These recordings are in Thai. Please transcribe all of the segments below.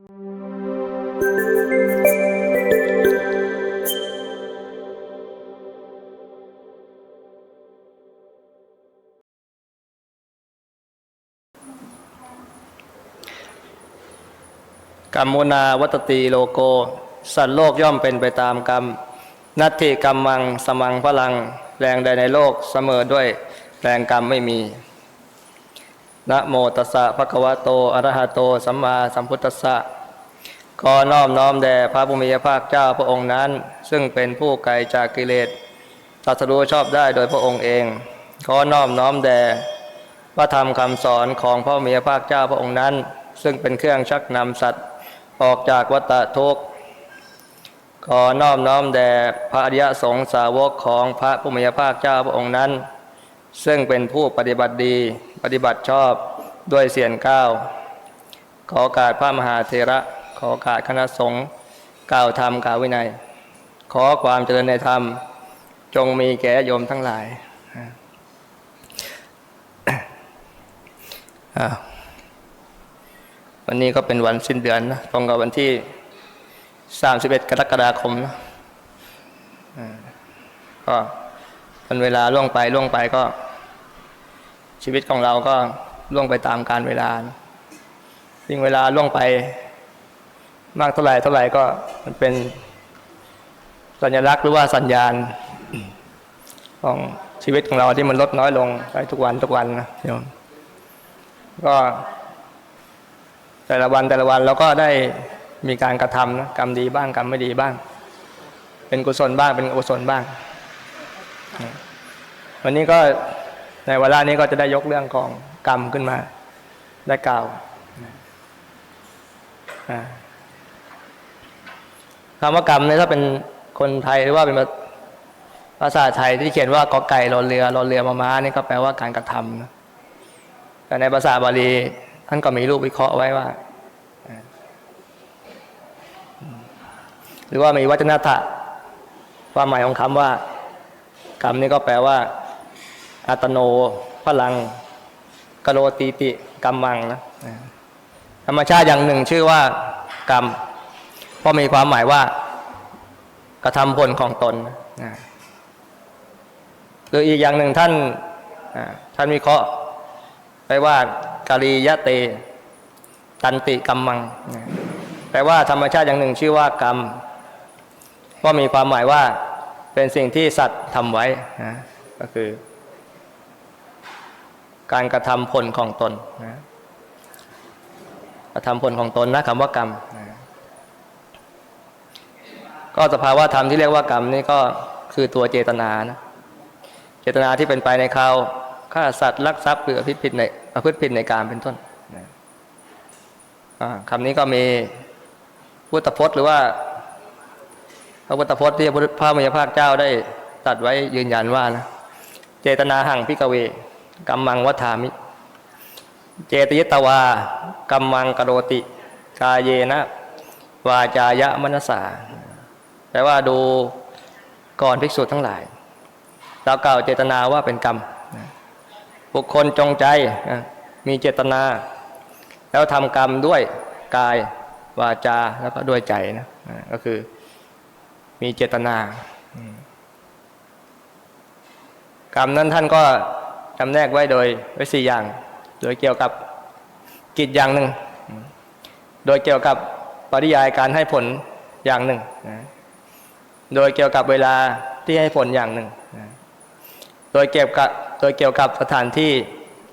กรรมุนาวัตตีโลโก สัตว์โลกย่อมเป็นไปตามกรรม นัตถิกรรมังสมังพลัง แรงใดในโลกเสมอด้วยแรงกรรมไม่มี นะโมตัสสะภะคะวะโตอะระหะโต สัมมาสัมพุทธัสสะขอน้อบน้อมแด่พระบุมีพระภาคเจ้าพระองค์นั้น ซึ่งเป็นผู้ไกลจากกิเลสตัสรู้ชอบได้โดยพระองค์เอง ขอน้อบน้อมแด่พระธรรมคำสอนของพระมีพระภาคเจ้าพระองค์นั้น ซึ่งเป็นเครื่องชักนำสัตว์ออกจากวัฏทุกข์ขอน้อบน้อมแด่พระอริยสงสาวกของพระผู้มีพระภาคเจ้าพระองค์นั้น ซึ่งเป็นผู้ปฏิบัติดีปฏิบัติชอบด้วยเสียงก้าวขอกาสพระมหาเถระ ขอกาสคณะสงฆ์กล่าวธรรมกล่าววินัย ขอความเจริญในธรรม จงมีแก่โยมทั้งหลายวันนี้ก็เป็นวันสิ้นเดือนนะตรงกับวันที่ 31 กรกฎาคมนะก็ วันเวลาล่วงไปล่วงไปก็ ชีวิตของเราก็ล่วงไปตามการเวลายิ่งเวลาล่วงไป มากเท่าไหร่เท่าไหร่ก็มันเป็น สัญลักษณ์หรือว่าสัญญาณ ของชีวิตของเราที่มันลดน้อยลงไปทุกวันทุกวันนะโยมก็ แต่ละวันแต่ละวันเราก็ได้มีการกระทำนะกรรมดีบ้างกรรมไม่ดีบ้าง เป็นกุศลบ้างเป็นอกุศลบ้าง วันนี้ก็ในเวลานี้ก็จะได้ยกเรื่องของกรรมขึ้นมา ได้กล่าวคำว่ากรรมเนี่ยถ้าเป็นคนไทยหรือว่าเป็นภาษาไทยที่เขียนว่ากอไก่รอเรือรอเรือมาม้านี่ก็แปลว่าการกระทำนะแต่ในภาษาบาลีท่านก็มีรูปวิเคราะห์ไว้ว่า หรือว่ามีวัจนธะความหมายของคำว่า กรรมนี่ก็แปลว่าอัตโนพลังกโลตีติกรรมังนะธรรมชาติอย่างหนึ่งชื่อว่ากรรม เพราะมีความหมายว่า กระทำผลของตนนะหรืออีกอย่างหนึ่งท่านท่านวิเคราะห์ไปว่ากาลียะเต ตันติกรรมังแปลว่าธรรมชาติอย่างหนึ่งชื่อว่ากรรมเพราะมีความหมายว่า เป็นสิ่งที่สัตว์ทำไว้นะก็คือ การกระทำผลของตนนะกระทำผลของตนนะคำว่ากรรมนะก็สภาวะธรรมที่เรียกว่ากรรมนี่ก็คือตัวเจตนานะเจตนาที่เป็นไปในข่าวฆ่าสัตว์ลักทรัพย์หรืออภิผิดในอภิผิดในการเป็นต้นนะคำนี้ก็มีพุทธพจน์หรือว่า พระพุทธพจน์ที่พระมยภาคเจ้าได้ตัดไว้ยืนยันว่านะเจตนาหังพิกเวกัมมังวัฏามิ เจตยตวากัมมังกโรติ กายเยนะ วาจายะมนสาแปลว่าดูก่อนภิกษุทั้งหลาย เรากล่าวเจตนาว่าเป็นกรรม บุคคลจงใจมีเจตนา แล้วทำกรรมด้วยกายวาจาแล้วก็ด้วยใจนะก็คือ มีเจตนา กรรมนั้นท่านก็จำแนกไว้โดยไว้สี่อย่าง โดยเกี่ยวกับกิจอย่างหนึ่ง โดยเกี่ยวกับปริยายการให้ผลอย่างหนึ่ง โดยเกี่ยวกับเวลาที่ให้ผลอย่างหนึ่ง โดยเกี่ยวกับโดยเกี่ยวกับสถานที่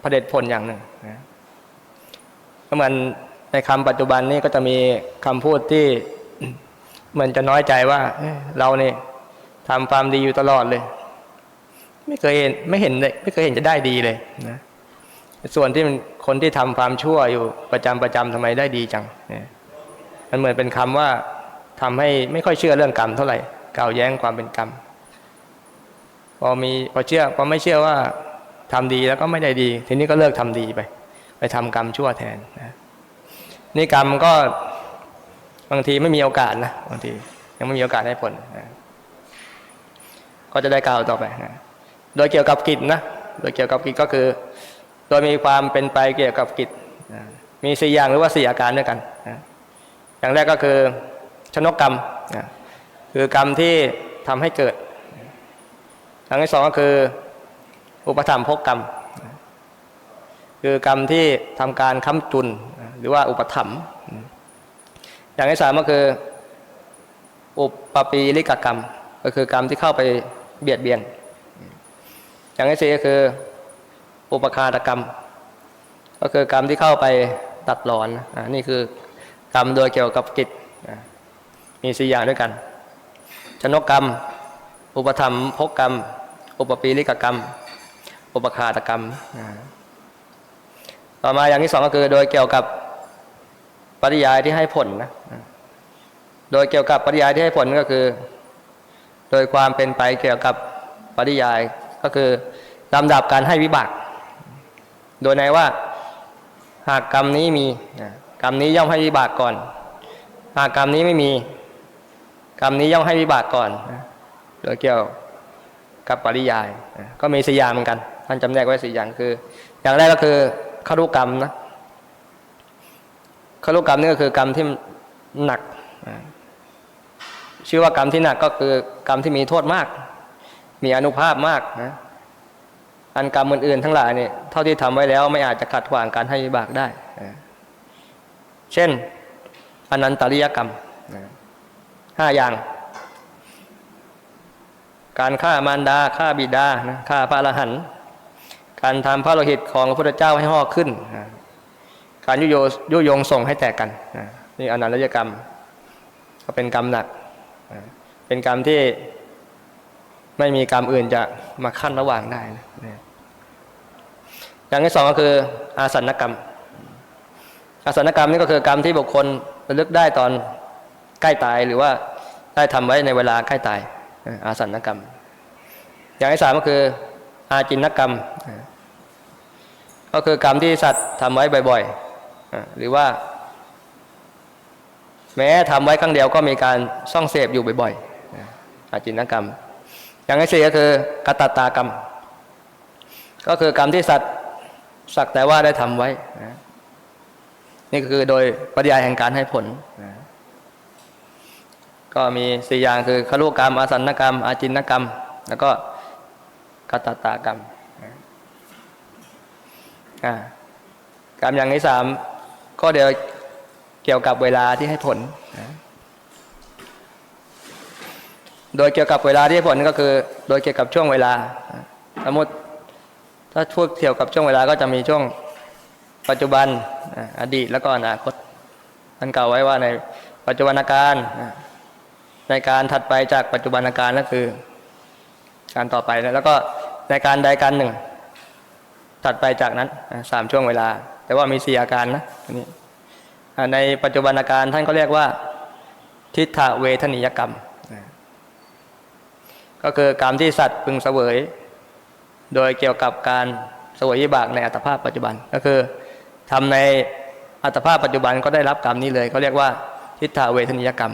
ผลิตผลอย่างหนึ่งก็เหมือนในคำปัจจุบันนี้ก็จะมีคำพูดที่ มือนจะน้อยใจว่าเราเนี่ยทำความดีอยู่ตลอดเลย ไม่เคยเห็นไม่เห็นเลยไม่เคยเห็นจะได้ดีเลยนะส่วนที่มันคนที่ทำความชั่วอยู่ประจำประจำทำไมได้ดีจังเนี่ยมันเหมือนเป็นคำว่าทำให้ไม่ค่อยเชื่อเรื่องกรรมเท่าไหร่กล่าวแย้งความเป็นกรรม พอมีพอเชื่อพอไม่เชื่อว่าทำดีแล้วก็ไม่ได้ดี ทีนี้ก็เลิกทำดีไป ไปทำกรรมชั่วแทนนะนี่กรรมก็ บางทีไม่มีโอกาสนะบางทียังไม่มีโอกาสให้ผลนะก็จะได้กล่าวต่อไปนะโดยเกี่ยวกับกิจนะโดยเกี่ยวกับกิจก็คือ โดยมีความเป็นไปเกี่ยวกับกิจนะมีสี่อย่างหรือว่าสี่อาการด้วยกันนะอย่างแรกก็คือชนกกรรมนะคือกรรมที่ทำให้เกิดอย่างที่สองก็คือ อุปธรรมภกกรรม คือกรรมที่ทำการค้ำจุน หรือว่าอุปถัมภ์ อย่างที่สามก็คือ อุปปปีลิกกรรม ก็คือกรรมที่เข้าไปเบียดเบียน อย่างที่สี่ก็คือ อุปคาตกรรม ก็คือกรรมที่เข้าไปตัดรอนอนี่คือกรรมโดยเกี่ยวกับกิจมีสี่อย่างด้วยกัน ชนกกรรม อุปธรรมภกกรรม อุปปีลิกกรรม อุปคาตกรรม ต่อมาอย่างที่สองก็คือโดยเกี่ยวกับ ปริยายที่ให้ผลนะ โดยเกี่ยวกับปริยายที่ให้ผลก็คือ โดยความเป็นไปเกี่ยวกับปริยายก็คือลำดับการให้วิบาก โดยในว่า หากกรรมนี้มีกรรมนี้ย่อมให้วิบากก่อน หากกรรมนี้ไม่มี กรรมนี้ย่อมให้วิบากก่อนโดยเกี่ยวกับปริยาย ก็มีสี่อย่างเหมือนกันท่านจำแนกไว้สี่อย่างคือ อย่างแรกก็คือคารุกรรมนะ คารุกรรมนี่ก็คือกรรมที่หนัก ชื่อว่ากรรมที่หนักก็คือกรรมที่มีโทษมาก มีอนุภาพมากนะอันกรรมอื่นๆทั้งหลายเนี่ยเท่าที่ทำไว้แล้วไม่อาจจะขัดขวางการให้วิบากได้ เช่นอนันตริยกรรมห้าอย่าง การฆ่ามารดาฆ่าบิดาฆ่าพระอรหันต์การทำพระโลหิตของพระพุทธเจ้าให้ห่อขึ้น การยุโยยุยงส่งให้แตกกันนะนี่อนันตรยกรรม ก็เป็นกรรมหนักนะเป็นกรรมที่ไม่มีกรรมอื่นจะมาขั้นระหว่างได้นะอย่างที่สองก็คือ อาสันกรรม อาสันกรรมนี่ก็คือกรรมที่บุคคลระลึกได้ตอนใกล้ตายหรือว่าได้ทำไว้ในเวลาใกล้ตาย อาสันกรรม อย่างที่สามก็คือ อาจินกรรม ก็คือกรรมที่สัตว์ทำไว้บ่อย หรือว่าแม้ทำไว้ครั้งเดียวก็มีการซ่องเสพอยู่บ่อยๆอาจินกรรม อย่างที่สี่ก็คือกตตากรรม ก็คือกรรมที่สัตว์สักแต่ว่าได้ทำไว้นี่คือโดยปริยายแห่งการให้ผล ก็มีสี่อย่างคือขลุกรรม อาสันกรรม อาจินกรรม แล้วก็กตตากรรมกรรมอย่างที่สาม ก็เดี๋ยวเกี่ยวกับเวลาที่ให้ผลนะโดยเกี่ยวกับเวลาที่ให้ผลก็คือ โดยเกี่ยวกับช่วงเวลา สมมติถ้าพูดเกี่ยวกับช่วงเวลาก็จะมีช่วงปัจจุบัน อดีตแล้วก็อนาคตท่านกล่าวไว้ว่าในปัจจุบันการในการถัดไปจากปัจจุบันการก็คือ การต่อไปแล้วก็ในการใดการหนึ่ง ถัดไปจากนั้นสามช่วงเวลา แต่ว่ามีสี่อาการนะอันนี้อ่ในปัจจุบันอาการท่านก็เรียกว่า ทิฏฐเวทนิยกรรม ก็คือกรรมที่สัตว์พึงเสวย โดยเกี่ยวกับการเสวยวิบากในอัตภาพปัจจุบันก็คือทำในอัตภาพปัจจุบันก็ได้รับกรรมนี้เลยเขาเรียกว่า ทิฏฐเวทนิยกรรม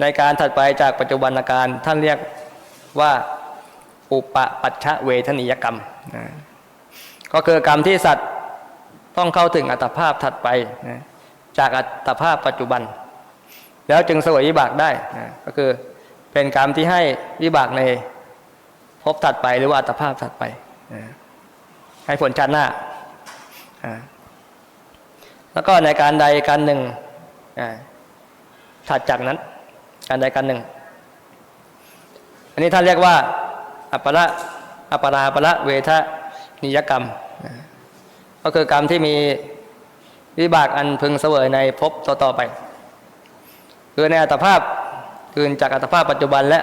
ในการถัดไปจากปัจจุบันอาการท่านเรียกว่า อุปปัชชะเวทนิยกรรมนะก็คือกรรมที่สัตว์ต้องเข้าถึงอัตภาพถัดไปนะจากอัตภาพปัจจุบัน แล้วจึงเสวยวิบากได้นะก็คือเป็นกรรมที่ให้วิบากในภพถัดไปหรือว่าอัตภาพถัดไปนะให้ผลชาติหน้าอ่าแล้วก็ในการใดการหนึ่งอ่าถัดจากนั้น การใดการหนึ่ง อันนี้ท่านเรียกว่า อัปปะละอัปปราปะละเวทนิยกรรม ก็คือกรรมที่มีวิบากอันพึงเสวยในภพต่อๆไป คือในอัตภาพคืนจากอัตภาพปัจจุบันและ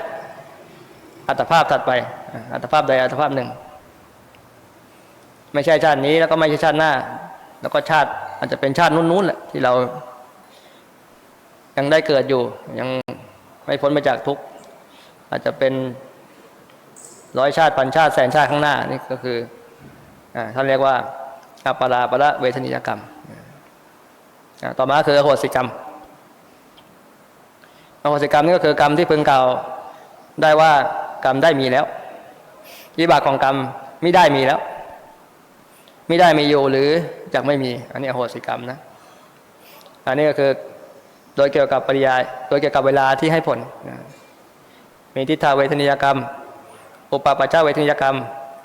อัตภาพถัดไปอ่าอัตภาพใดอัตภาพหนึ่ง ไม่ใช่ชาตินี้แล้วก็ไม่ใช่ชาติหน้า แล้วก็ชาติอาจจะเป็นชาตินู้นๆแหละที่เรา ยังได้เกิดอยู่ ยังไม่พ้นไปจากทุกข์อาจจะเป็น ร้อยชาติพันชาติแสนชาติข้างหน้านี่ก็คือท่านเรียกว่าอัปปาราปะละเวทนิยกรรม ต่อมาคืออโหสิกรรมอโหสิกรรมนี่ก็คือกรรมที่พึงกล่าวได้ว่ากรรมได้มีแล้ววิบากของกรรมไม่ได้มีแล้ว ไม่ได้มีอยู่หรือจะไม่มี อันนี้อโหสิกรรมนะ อันนี้ก็คือโดยเกี่ยวกับปริยาย โดยเกี่ยวกับเวลาที่ให้ผล มีทิฏฐาเวทนิยกรรม อุปปัจจาเวทนิยกรรม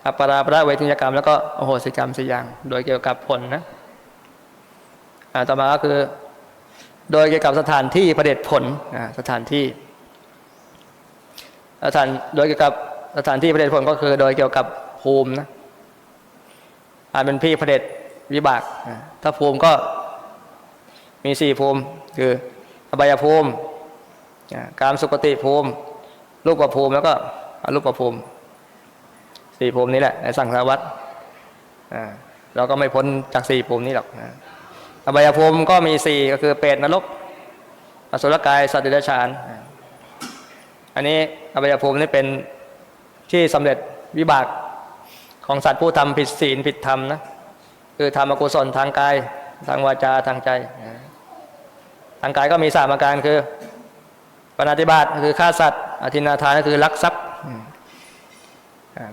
อัปปราประเวทนิยกรรม แล้วก็โอโหสิกรรมสี่อย่าง โดยเกี่ยวกับผลนะต่อมาก็คือ โดยเกี่ยวกับสถานที่ประเด็จผลสถานที่สถานโดยเกี่ยวกับสถานที่ประเด็จผลก็คือ โดยเกี่ยวกับภูมินะอาจเป็นพี่ประเด็จวิบาก ถ้าภูมิก็มีสี่ภูมิ คืออบายภูมิ การสุคติภูมิ รูประภูมิแล้วก็อรูประภูมิ สี่ภูมินี้แหละในสังสารวัตรอ่าเราก็ไม่พ้นจากสี่ภูมินี้หรอกนะอบายภูมิก็มีสี่ก็คือเปรตนรกอสุรกายสัตว์เดรัจฉาน อันนี้อบายภูมินี่เป็นที่สำเร็จวิบากของสัตว์ผู้ทำผิดศีลผิดธรรมนะคือทำอกุศลทางกายทางวาจาทางใจ ทางกายก็มีสามอาการคือปณิบาตคือฆ่าสัตว์อธินาทานก็คือลักทรัพย์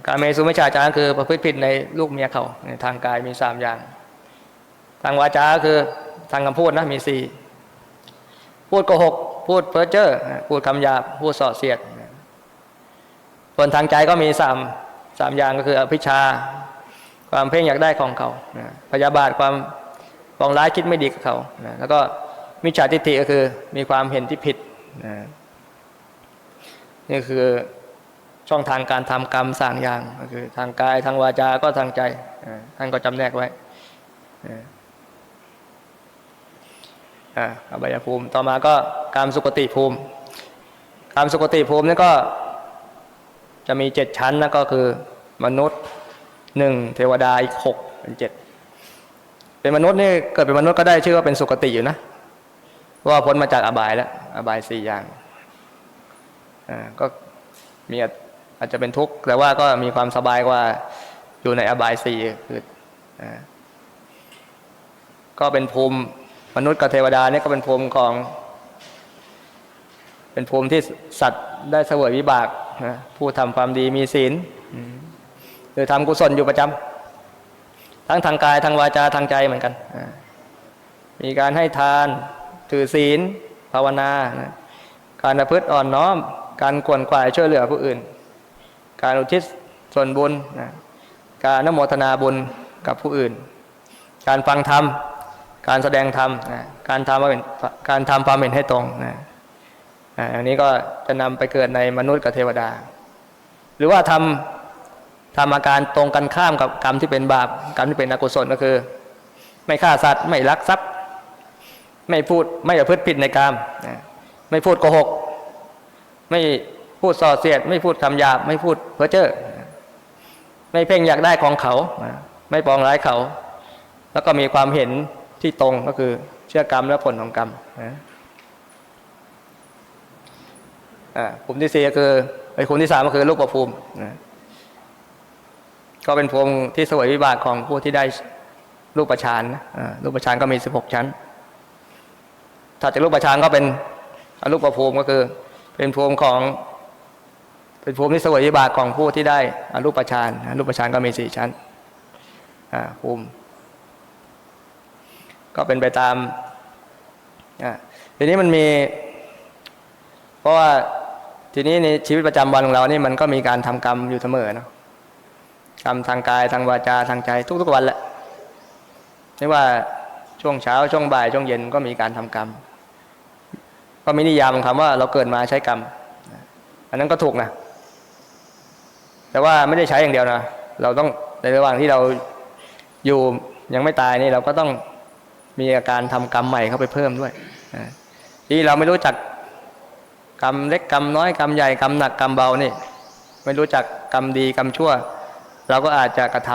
การเมสุมิจฉาจารคือประพฤติผิดในลูกเมียเขาในทางกายมีสามอย่าง ทางวาจาคือทางคำพูดนะมีสี่พูดโกหก พูดเพ้อเจ้อพูดคำหยาบพูดส่อเสียดส่วนทางใจก็มีสามสามอย่างก็คืออภิชา ความเพ่งอยากได้ของเขานะพยาบาทความปองร้ายคิดไม่ดีกับเขาแล้วก็มิจฉาทิฏฐิก็คือมีความเห็นที่ผิดนี่คือ ช่องทางการทำกรรมสามอย่างก็คือ ทางกายทางวาจาก็ทางใจท่านก็จำแนกไว้อ่าอ่าอบายภูมิต่อมาก็กามสุกติภูมิกามสุกติภูมินี่ก็จะมีเจ็ดชั้นนะก็คือ มนุษย์หนึ่งเทวดาอีกหกเป็นเจ็ดเป็นมนุษย์นี่เกิดเป็นมนุษย์ก็ได้ชื่อว่าเป็นสุกติอยู่นะเพราะว่าพ้นมาจากอบายแล้วอบายสี่อย่างอ่าก็มี อาจจะเป็นทุกข์แต่ว่าก็มีความสบายกว่าอยู่ในอบายสี่คือก็เป็นภูมิมนุษย์กับเทวดาเนี่ยก็เป็นภูมิของ เป็นภูมิที่สัตว์ได้เสวยวิบากผู้ทำความดีมีศีลหรือทำกุศลอยู่ประจำทั้งทางกายทางวาจาทางใจเหมือนกันมีการให้ทานถือศีล ภาวนา การประพฤติอ่อนน้อม การกวนกวายช่วยเหลือผู้อื่น การอุทิศส่วนบุญนะการนโมทนาบุญกับผู้อื่น การฟังธรรม การแสดงธรรมนะการทำความเห็นการทำความเห็นให้ตรงนะอันนี้ก็จะนำไปเกิดในมนุษย์กับเทวดา หรือว่าทำทำอาการตรงกันข้ามกับกรรมที่เป็นบาปกรรมที่เป็นอกุศลก็คือ ไม่ฆ่าสัตว์ไม่ลักทรัพย์ ไม่พูดไม่ประพฤติผิดในกรรมไม่พูดโกหก ไม่ พูดส่อเสียด ไม่พูดคำหยาบไม่พูดเพ้อเจ้อไม่เพ่งอยากได้ของเขา ไม่ปองร้ายเขา แล้วก็มีความเห็นที่ตรงก็คือเชื่อกรรมและผลของกรรมนะอ่ากลุ่มที่สี่ก็คือไอ้กลุ่มที่สามก็คือลูกประภูมินะก็เป็นภูมิที่สวยวิบากของผู้ที่ได้ลูกประชานนะอ่าลูกประชานก็มีสิบหกชั้นถ้าจากลูกประชานก็เป็นอรูประภูมิก็คือ เป็นภูมิของ เป็นภูมิที่สวยวิบากของผู้ที่ได้อรูปฌานรูปฌานก็มีสี่ชั้นภูมิ ก็เป็นไปตามอ่าทีนี้มันมี เพราะว่าทีนี้ในชีวิตประจำวันของเรานี่มันก็มีการทำกรรมอยู่เสมอเนาะกรรมทางกายทางวาจาทางใจทุก ๆวันแหละไม่ว่าช่วงเช้าช่วงบ่ายช่วงเย็นก็มีการทำกรรม ก็มีนิยามของคำว่าเราเกิดมาใช้กรรม อันนั้นก็ถูกนะ แต่ว่าไม่ได้ใช้อย่างเดียวนะ เราต้องในระหว่างที่เราอยู่ยังไม่ตายนี่เราก็ต้องมีอาการทำกรรมใหม่เข้าไปเพิ่มด้วยที่เราไม่รู้จักกรรมเล็กกรรมน้อยกรรมใหญ่กรรมหนักกรรมเบานี่ ไม่รู้จักกรรมดีกรรมชั่ว เราก็อาจจะกระท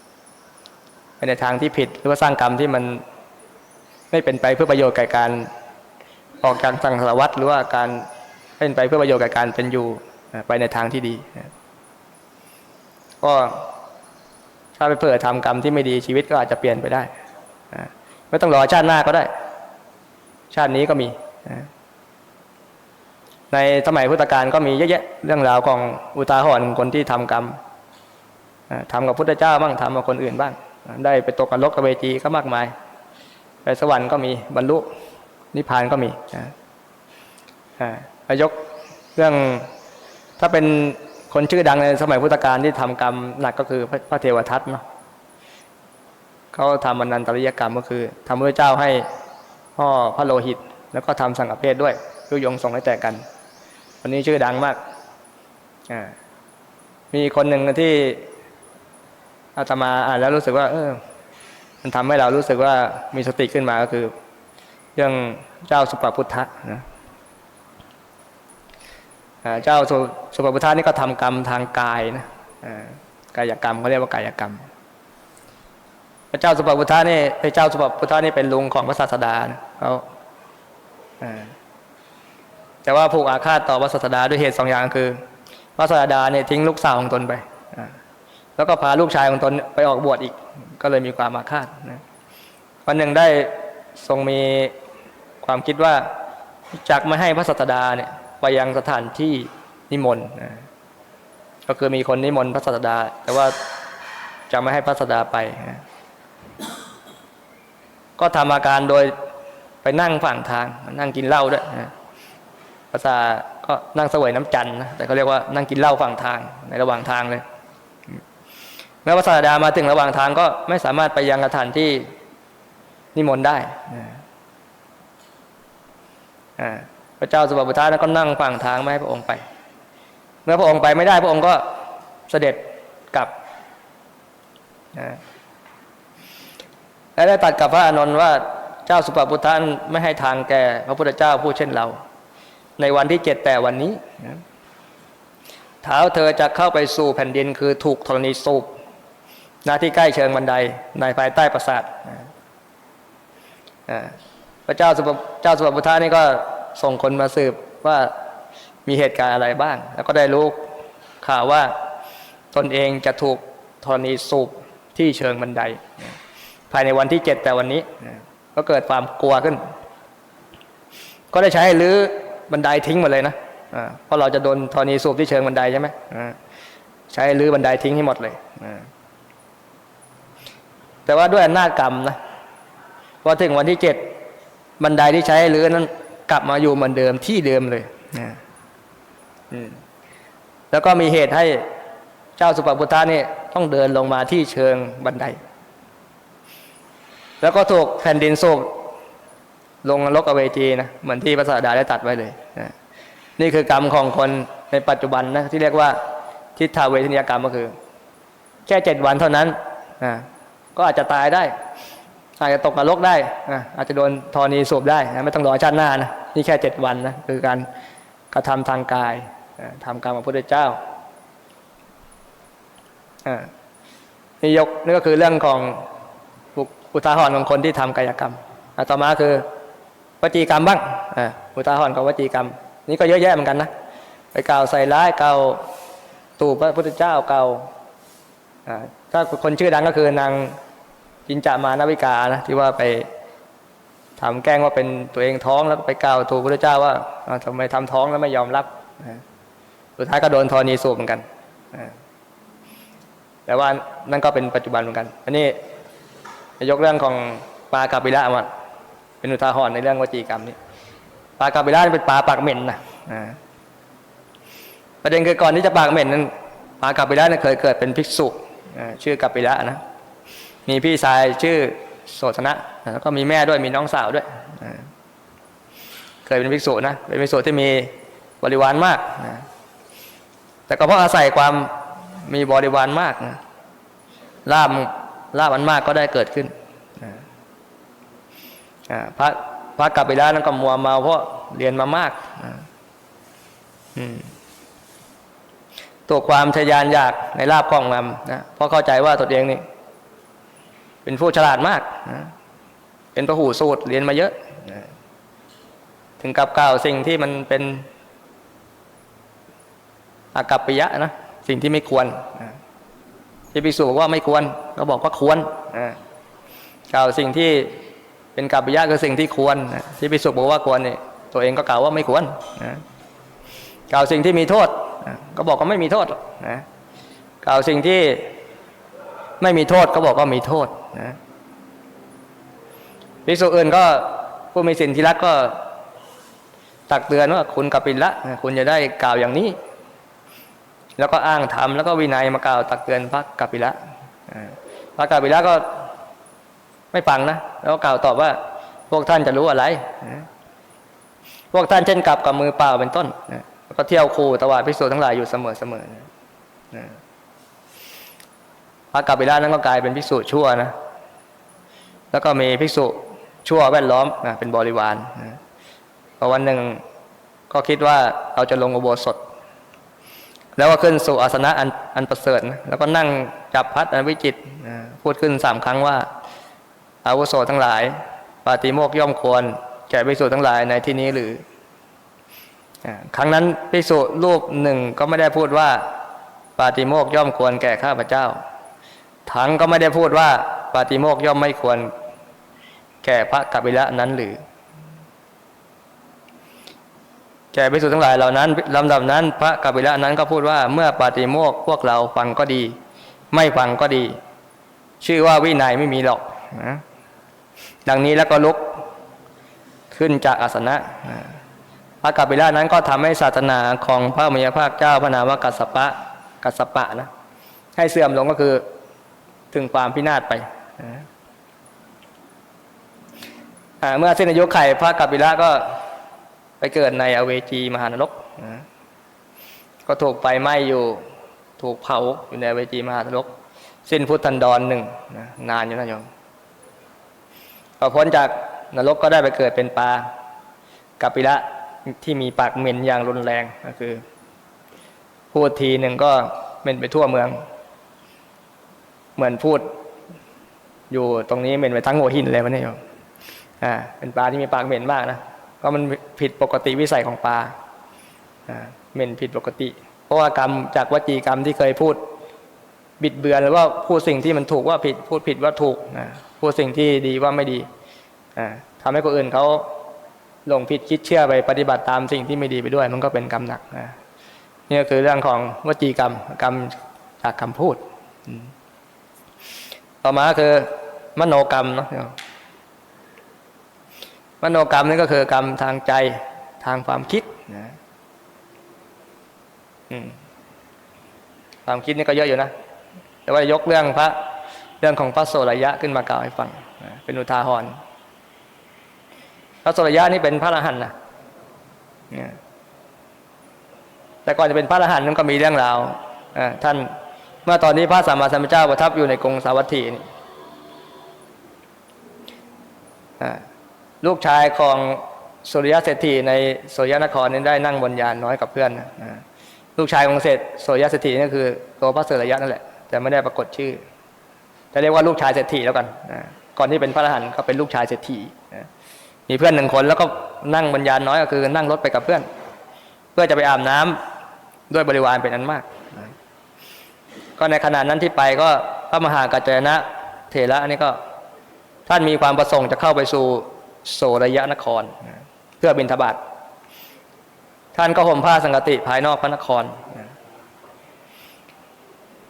ำไปในทางที่ผิดหรือว่าสร้างกรรมที่มันไม่เป็นไปเพื่อประโยชน์แก่การออกจากสังสารวัตรหรือว่าการเป็นไปเพื่อประโยชน์แก่การเป็นอยู่ไปในทางที่ดีนะ ก็ถ้าไปเผื่อทำกรรมที่ไม่ดีชีวิตก็อาจจะเปลี่ยนไปได้ไม่ต้องรอชาติหน้าก็ได้ ชาตินี้ก็มี ในสมัยพุทธกาลก็มีเยอะแยะเรื่องราวของอุตาหรณ์คนที่ทำกรรมอ่าทำกับพุทธเจ้าบ้างทำกับคนอื่นบ้าง ได้ไปตกนรกกบเวจีก็มากมาย ไปสวรรค์ก็มีบรรลุนิพพานก็มีอ่ายกเรื่องถ้าเป็น คนชื่อดังในสมัยพุทธกาลที่ทำกรรมหนักก็คือพระเทวทัตเนาะเขาทำอนันตริยกรรมก็คือทำพระเจ้าให้พ่อพระโลหิต แล้วก็ทำสังฆเพศด้วยยุยงส่งให้แตกกันคนนี้ชื่อดังมากอ่ามีคนหนึ่งที่อาตมาอ่านแล้วรู้สึกว่า เออ มันทำให้เรารู้สึกว่ามีสติขึ้นมาก็คือ เรื่องเจ้าสุปพุทธะนะ เจ้าสุสุปพุทธะนี่ก็ทำกรรมทางกายนะกายกรรมเขาเรียกว่ากายกรรม พระเจ้าสุปพุทธะนี่พระเจ้าสุปพุทธะนี่เป็นลุงของพระศาสดาเขาแต่ว่าผูกอาฆาตต่อพระศาสดาด้วยเหตุสองอย่างคือ พระศาสดาเนี่ยทิ้งลูกสาวของตนไปแล้วก็พาลูกชายของตนไปออกบวชอีก ก็เลยมีความอาฆาตนะวันหนึ่งได้ทรงมีความคิดว่าจักไม่ให้พระศาสดาเนี่ย ไปยังสถานที่นิมนต์ก็คือมีคนนิมนต์พระศาสดา แต่ว่าจะไม่ให้พระศาสดาไป ก็ทำอาการโดยไปนั่งฝั่งทาง นั่งกินเหล้าด้วยนะภาษาก็นั่งเสวยน้ำจันทร์นะแต่เขาเรียกว่านั่งกินเหล้าฝั่งทางในระหว่างทางเลยเมื่อพระศาสดามาถึงระหว่างทางก็ไม่สามารถไปยังสถานที่นิมนต์ได้อ่า พระเจ้าสุบพุทธาก็นั่งฝั่งทางไม่ให้พระองค์ไป เมื่อพระองค์ไปไม่ได้พระองค์ก็เสด็จกลับนะและได้ตัดกับพระอานนท์ว่าเจ้าสุปพุทธานไม่ให้ทางแก่พระพุทธเจ้าผู้เช่นเรา ในวันที่เจ็ดแต่วันนี้นะเท้าเธอจะเข้าไปสู่แผ่นดินคือถูกธรณีสูบหน้าที่ใกล้เชิงบันไดในภายใต้ปราสาทพระเจ้าสุปเจ้าสุปพุทธานี่ก็ ส่งคนมาสืบว่ามีเหตุการณ์อะไรบ้าง แล้วก็ได้รู้ข่าวว่าตนเองจะถูกธรณีสูบที่เชิงบันได ภายในวันที่เจ็ดแต่วันนี้ก็เกิดความกลัวขึ้น ก็ได้ใช้รื้อบันไดทิ้งหมดเลยนะเพราะเราจะโดนธรณีสูบที่เชิงบันไดใช่ไหมใช้รื้อบันไดทิ้งให้หมดเลยแต่ว่าด้วยอำนาจกรรมนะพอถึงวันที่เจ็ดบันไดที่ใช้รื้อนั้น กลับมาอยู่เหมือนเดิมที่เดิมเลยนะอืมแล้วก็มีเหตุให้เจ้าสุปพุทธานี่ต้องเดินลงมาที่เชิงบันได แล้วก็ถูกแผ่นดินสูบลงนรกอเวจีนะเหมือนที่พระศาสดาได้ตัดไว้เลยนะนี่คือกรรมของคนในปัจจุบันนะที่เรียกว่าทิฏฐาเวทนิยกรรมก็คือ แค่เจ็ดวันเท่านั้นนะก็อาจจะตายได้ อาจจะตกนรกได้นะอาจจะโดนธรณีสูบได้นะไม่ต้องรอชาติหน้านะ นี่แค่เจ็ดวันนะคือการกระทำทางกายทำกรรมของพระพุทธเจ้าอ่านี่ยกนี่ก็คือเรื่องของอุทาหรณ์ของคนที่ทำกายกรรมต่อมาคือวจีกรรมบ้างอ่าอุทาหรณ์ของวจีกรรม นี่ก็เยอะแยะเหมือนกันนะไปกล่าวใส่ร้ายกล่าวตู่พระพุทธเจ้ากล่าวอ่าถ้าคนชื่อดังก็คือนางจินจามานาวิกานะที่ว่าไป ทำแกล้งว่าเป็นตัวเองท้องแล้วไปกล่าวถูกพระพุทธเจ้าว่าอ่าทำไมทำท้องแล้วไม่ยอมรับนะสุดท้ายก็โดนธรณีสูบเหมือนกันแต่ว่านั่นก็เป็นปัจจุบันเหมือนกัน อันนี้ยกเรื่องของปลากาบิละมาเป็นอุทาหรณ์ในเรื่องวจีกรรมนี้ปลากาบิละเป็นปลาปากเหม็นนะประเด็นคือก่อนที่จะปากเหม็นนั้นปลากาบิละนั้นเคยเกิดเป็นภิกษุชื่อกาบิละนะมีพี่ชายชื่อ โสธนะแล้วก็มีแม่ด้วยมีน้องสาวด้วยเคยเป็นภิกษุนะเป็นภิกษุที่มีบริวารมากนะแต่ก็เพราะอาศัยความมีบริวารมากนะลาบลาบอันมากก็ได้เกิดขึ้นพระพระกลับไปแล้วนั้นก็มัวเมาเพราะเรียนมามากตัวความทยานอยากในลาบของงำนะเพราะเข้าใจว่าตนเองนี่ เป็นผู้ฉลาดมากนะเป็นพระหูสูตรเรียนมาเยอะนะถึงกับกล่าวสิ่งที่มันเป็นอากัปปิยะนะสิ่งที่ไม่ควรนะที่ภิกษุบอกว่าไม่ควร ก็บอกว่าควรนะกล่าวสิ่งที่เป็นกัปปิยะคือสิ่งที่ควรนะที่ภิกษุบอกว่าควรเนี่ยตัวเองก็กล่าวว่าไม่ควรนะกล่าวสิ่งที่มีโทษนะก็บอกว่าไม่มีโทษหรอกนะกล่าวสิ่งที่ไม่มีโทษก็บอกว่ามีโทษ นะภิกษุอื่นก็ผู้มีสินที่รักก็ตักเตือนว่าคุณกัปปิละคุณจะได้กล่าวอย่างนี้ แล้วก็อ้างธรรมแล้วก็วินัยมากล่าวตักเตือนพระกัปปิละพระกัปปิละก็ไม่ฟังนะแล้วก็กล่าวตอบว่า พวกท่านจะรู้อะไรพวกท่านเช่นกับกับมือเปล่าเป็นต้นแล้วก็เที่ยวคูตวาดภิกษุทั้งหลายอยู่เสมอเสมอนะ พระกัปปิละนั้นก็กลายเป็นภิกษุชั่วนะ แล้วก็มีภิกษุชั่วแวดล้อมนะเป็นบริวารนะพอวันหนึ่งก็คิดว่าเราจะลงอุโบสถ แล้วก็ขึ้นสู่อาสนะอันอันประเสริฐนะแล้วก็นั่งจับพัดอันวิจิตนะพูดขึ้นสามครั้งว่า อาวุโสทั้งหลาย ปาติโมกย่อมควร แก่ภิกษุทั้งหลายในที่นี้หรือครั้งนั้นภิกษุรูปหนึ่งก็ไม่ได้พูดว่า ปาติโมกย่อมควรแก่ข้าพเจ้า ทั้งก็ไม่ได้พูดว่า ปาติโมกย่อมไม่ควร แก่พระกัปปิละนั้นหรือ แก่ภิกษุทั้งหลายเหล่านั้นลำดับนั้น พระกัปปิละนั้นก็พูดว่า เมื่อปาติโมกพวกเราฟังก็ดี ไม่ฟังก็ดี ชื่อว่าวินัยไม่มีหรอกนะดังนี้แล้วก็ลุกขึ้นจากอาสนะนะพระกัปปิละนั้นก็ทำให้ศาสนาของพระมยภาคเจ้าพระนามว่ากัสสปะกัสสปะนะให้เสื่อมลงก็คือ ถึงความพินาศไปเมื่อสิ้นอายุไข่พระกัปปิละก็ไปเกิดในอเวจีมหานรกก็ถูกไฟไหม้อยู่ถูกเผาอยู่ในอเวจีมหานรกสิ้นพุทธันดรหนึ่งนะนานอยู่นะโยมพอพ้นจากนรกก็ได้ไปเกิดเป็นปลากัปปิละที่มีปากเหม็นอย่างรุนแรงก็คือพูดทีหนึ่งก็เหม็นไปทั่วเมือง เหมือนพูดอยู่ตรงนี้เหม็นไปทั้งหัวหินเลยมันเนี่ยโยมอ่าเป็นปลาที่มีปากเหม็นมากนะก็มันผิดปกติวิสัยของปลาอ่าเหม็นผิดปกติ เพราะว่ากรรมจากวจีกรรมที่เคยพูดบิดเบือนหรือว่าพูดสิ่งที่มันถูกว่าผิดพูดผิดว่าถูกนะพูดสิ่งที่ดีว่าไม่ดีอ่าทำให้คนอื่นเขาหลงผิดคิดเชื่อไปปฏิบัติตามสิ่งที่ไม่ดีไปด้วย มันก็เป็นกรรมหนักนะนี่ก็คือเรื่องของวจีกรรมกรรมจากคำพูดอืม ต่อมาคือ มโนกรรมเนาะมโนกรรมนี่ก็คือกรรมทางใจทางความคิดนะความคิดนี่ก็เยอะอยู่นะ แต่ว่ายกเรื่องพระเรื่องของพระโสรยะขึ้นมากล่าวให้ฟังนะเป็นอุทาหรณ์พระโสรยะนี่เป็นพระอรหันต์นะแต่ก่อนจะเป็นพระอรหันต์นั้นก็มีเรื่องราวท่าน เมื่อตอนนี้พระสัมมาสัมพุทธเจ้าประทับอยู่ในกรุงสาวัตถีนี่ลูกชายของสุริยะเศรษฐีในสุริยนครนี่ได้นั่งบนยานน้อยกับเพื่อนนะลูกชายของเศรษสุริยะเศรษฐีนี่คือตัวพระเสรยะนั่นแหละแต่ไม่ได้ปรากฏชื่อจะเรียกว่าลูกชายเศรษฐีแล้วกันก่อนที่เป็นพระอรหันต์ก็เป็นลูกชายเศรษฐีมีเพื่อนหนึ่งคนแล้วก็นั่งบรรยานน้อยก็คือนั่งรถไปกับเพื่อน เพื่อจะไปอาบน้ำด้วยบริวารเป็นอันมาก ก็ในขณะนั้นที่ไปก็พระมหากัจจยนะเถระนี่ก็ท่านมีความประสงค์จะเข้าไปสู่โสรยะนคร เพื่อบิณฑบาตท่านก็ห่มผ้าสังกติภายนอกพระนคร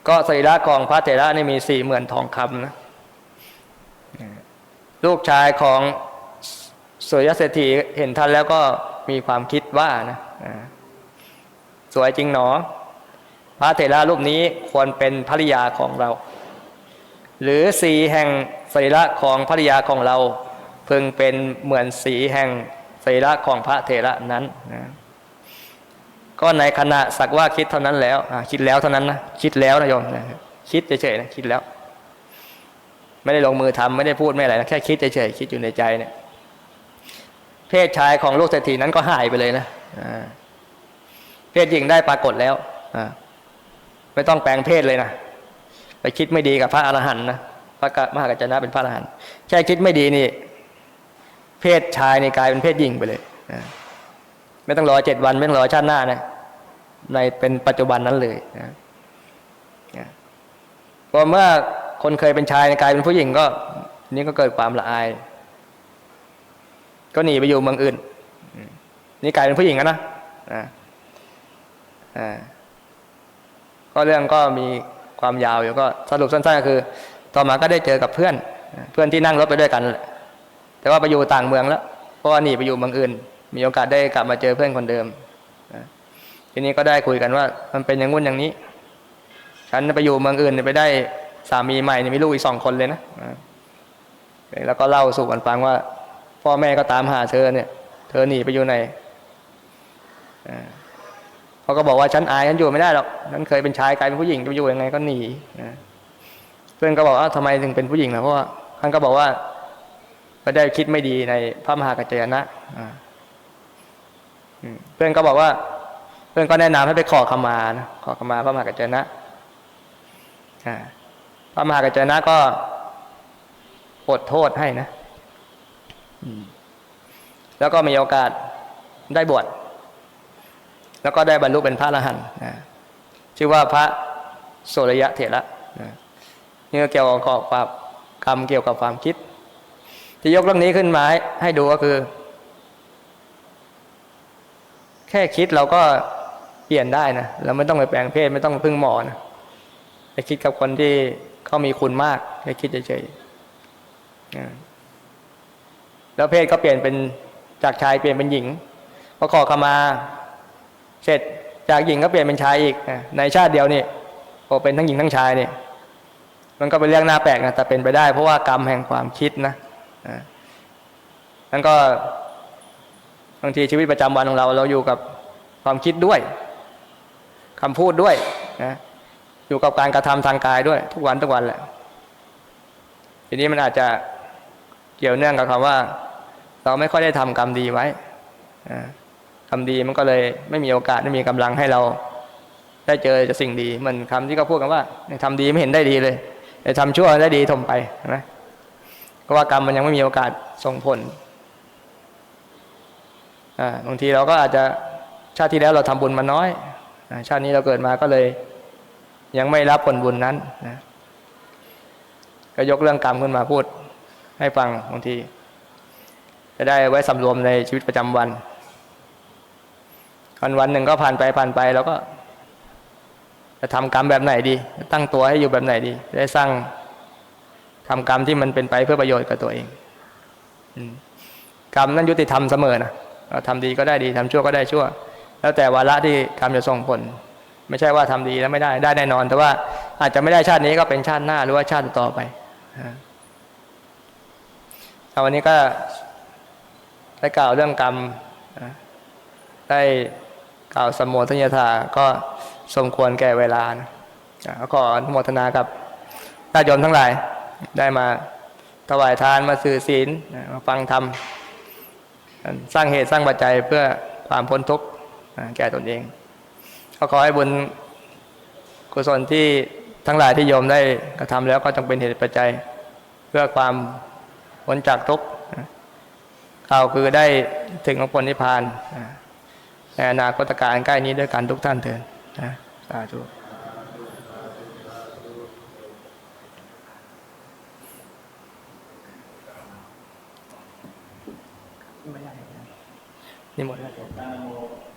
ก็สรีระของพระเถระนี่มีสี่เหมือนทองคำนะลูกชายของสุริยเศรษฐีเห็นท่านแล้วก็มีความคิดว่านะสวยจริงหนอ พระเถระรูปนี้ควรเป็นภริยาของเรา หรือสีแห่งสรีระของภริยาของเราพึงเป็นเหมือนสีแห่งสรีระของพระเถระนั้นนะก็ในขณะสักว่าคิดเท่านั้นแล้วคิดแล้วเท่านั้นนะคิดแล้วนะโยมนะคิดเฉยๆนะคิดแล้ว ไม่ได้ลงมือทำไม่ได้พูดไม่อะไรนะแค่คิดเฉยๆคิดอยู่ในใจเนี่ยเพศชายของลูกเศรษฐีนั้นก็หายไปเลยนะเพศหญิงได้ปรากฏแล้วอ ไม่ต้องแปลงเพศเลยนะ ไปคิดไม่ดีกับพระอรหันต์นะพระมหากัจจนะเป็นพระอรหันต์แค่คิดไม่ดีนี่ เพศชายในกลายเป็นเพศหญิงไปเลยไม่ต้องรอเจ็ดวัน ไม่ต้องรอชาติหน้านะในเป็นปัจจุบันนั้นเลยนะพอเมื่อคนเคยเป็นชายในกลายเป็นผู้หญิงก็ นี่ก็เกิดความละอาย ก็หนีไปอยู่เมืองอื่น นี่กลายเป็นผู้หญิงแล้วนะอ่าอ่า ก็เรื่องก็มีความยาวอยู่ก็สรุปสั้นๆก็คือ ต่อมาก็ได้เจอกับเพื่อน เพื่อนที่นั่งรถไปด้วยกันแหละแต่ว่าไปอยู่ต่างเมืองแล้วเพราะว่าหนีไปอยู่เมืองอื่น มีโอกาสได้กลับมาเจอเพื่อนคนเดิมทีนี้ก็ได้คุยกันว่า มันเป็นอย่างงู้นอย่างนี้ ฉันไปอยู่เมืองอื่นไปได้สามีใหม่มีลูกอีกสองคนเลยนะแล้วก็เล่าสู่กันฟังว่า พ่อแม่ก็ตามหาเธอเนี่ย เธอหนีไปอยู่ไหนอ่า เขาก็บอกว่าฉันอายฉันอยู่ไม่ได้หรอกฉันเคยเป็นชายกลายเป็นผู้หญิงจะอยู่ยังไงก็หนีนะเพื่อนก็บอกว่าทำไมถึงเป็นผู้หญิงนะเพราะว่าท่านก็บอกว่าก็ได้คิดไม่ดีในพระมหากัจจายนะเพื่อนก็บอกว่า เพื่อนก็แนะนำให้ไปขอขมานะขอขมาพระมหากัจจายนะพระมหากัจจายนะก็อดโทษให้นะแล้วก็มีโอกาสได้บวช แล้วก็ได้บรรลุเป็นพระอรหันต์นะชื่อว่าพระโสรยะเถระนะนี่ก็เกี่ยวกับความกรรมเกี่ยวกับความคิด ที่ยกเรื่องนี้ขึ้นมาให้ใหดูก็คือ แค่คิดเราก็เปลี่ยนได้นะเราไม่ต้องไปแปลงเพศไม่ต้องพึ่งหมอนะไปคิดกับคนที่เขามีคุณมากแค่คิดเฉยๆแล้วเพศก็เปลี่ยนเป็นจากชายเปลี่ยนเป็นหญิงพอขอขมา เสร็จจากหญิงก็เปลี่ยนเป็นชายอีกในชาติเดียวนี่พอเป็นทั้งหญิงทั้งชายนี่มันก็เป็นเรื่องน่าแปลกนะแต่เป็นไปได้ เพราะว่ากรรมแห่งความคิดนะนั่นก็บางทีชีวิตประจำวันของเรา เราอยู่กับความคิดด้วยคำพูดด้วยนะอยู่กับการกระทำทางกายด้วย ทุกวันทุกวันแหละทีนี้มันอาจจะเกี่ยวเนื่องกับคำว่า เราไม่ค่อยได้ทำกรรมดีไว้ อ่าดีมันก็เลยไม่มีโอกาสไม่มีกำลังให้เรา ได้เจอจะสิ่งดีเหมือนคำที่เขาพูดกันว่าทำดีไม่เห็นได้ดีเลยแต่ทำชั่วได้ดีทมไปใช่ไหมเพราะว่ากรรมมันยังไม่มีโอกาสส่งผลบางทีเราก็อาจจะชาติที่แล้วเราทำบุญมาน้อยอชาตินี้เราเกิดมาก็เลย ยังไม่รับผลบุญนั้นนะก็ยกเรื่องกรรมขึ้นมาพูด ให้ฟังบางที จะได้ไว้สำรวมในชีวิตประจำวัน วันวันหนึ่งก็ผ่านไปผ่านไปแล้วก็ จะทำกรรมแบบไหนดี ตั้งตัวให้อยู่แบบไหนดี ได้สร้างทำกรรมที่มันเป็นไปเพื่อประโยชน์กับตัวเองกรรมนั้นยุติธรรมเสมอนะเราทำดีก็ได้ดีทำชั่วก็ได้ชั่ว แล้วแต่วาระที่กรรมจะส่งผล ไม่ใช่ว่าทำดีแล้วไม่ได้ได้แน่นอน แต่ว่าอาจจะไม่ได้ชาตินี้ก็เป็นชาติหน้าหรือว่าชาติต่อไปเอาวันนี้ก็ได้กล่าวเรื่องกรรมได้ กล่าวสมโภชนิยถาก็สมควรแก่เวลานะก็ขออนุโมทนากับญาติโยมทั้งหลายได้มาถวายทานมาสื่อศีลมาฟังธรรมสร้างเหตุสร้างปัจจัยเพื่อความพ้นทุกข์แก่ตนเองก็ขอให้บุญกุศลที่ทั้งหลายที่โยมได้กระทำแล้วก็จงเป็นเหตุปัจจัย เพื่อความพ้นจากทุกข์ข่าวคือได้ถึงมรรคผลนิพพาน ในอนาคตการใกล้นี้ด้วยกันทุกท่านเถิดนะสาธุนี่หมดแล้ว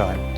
เ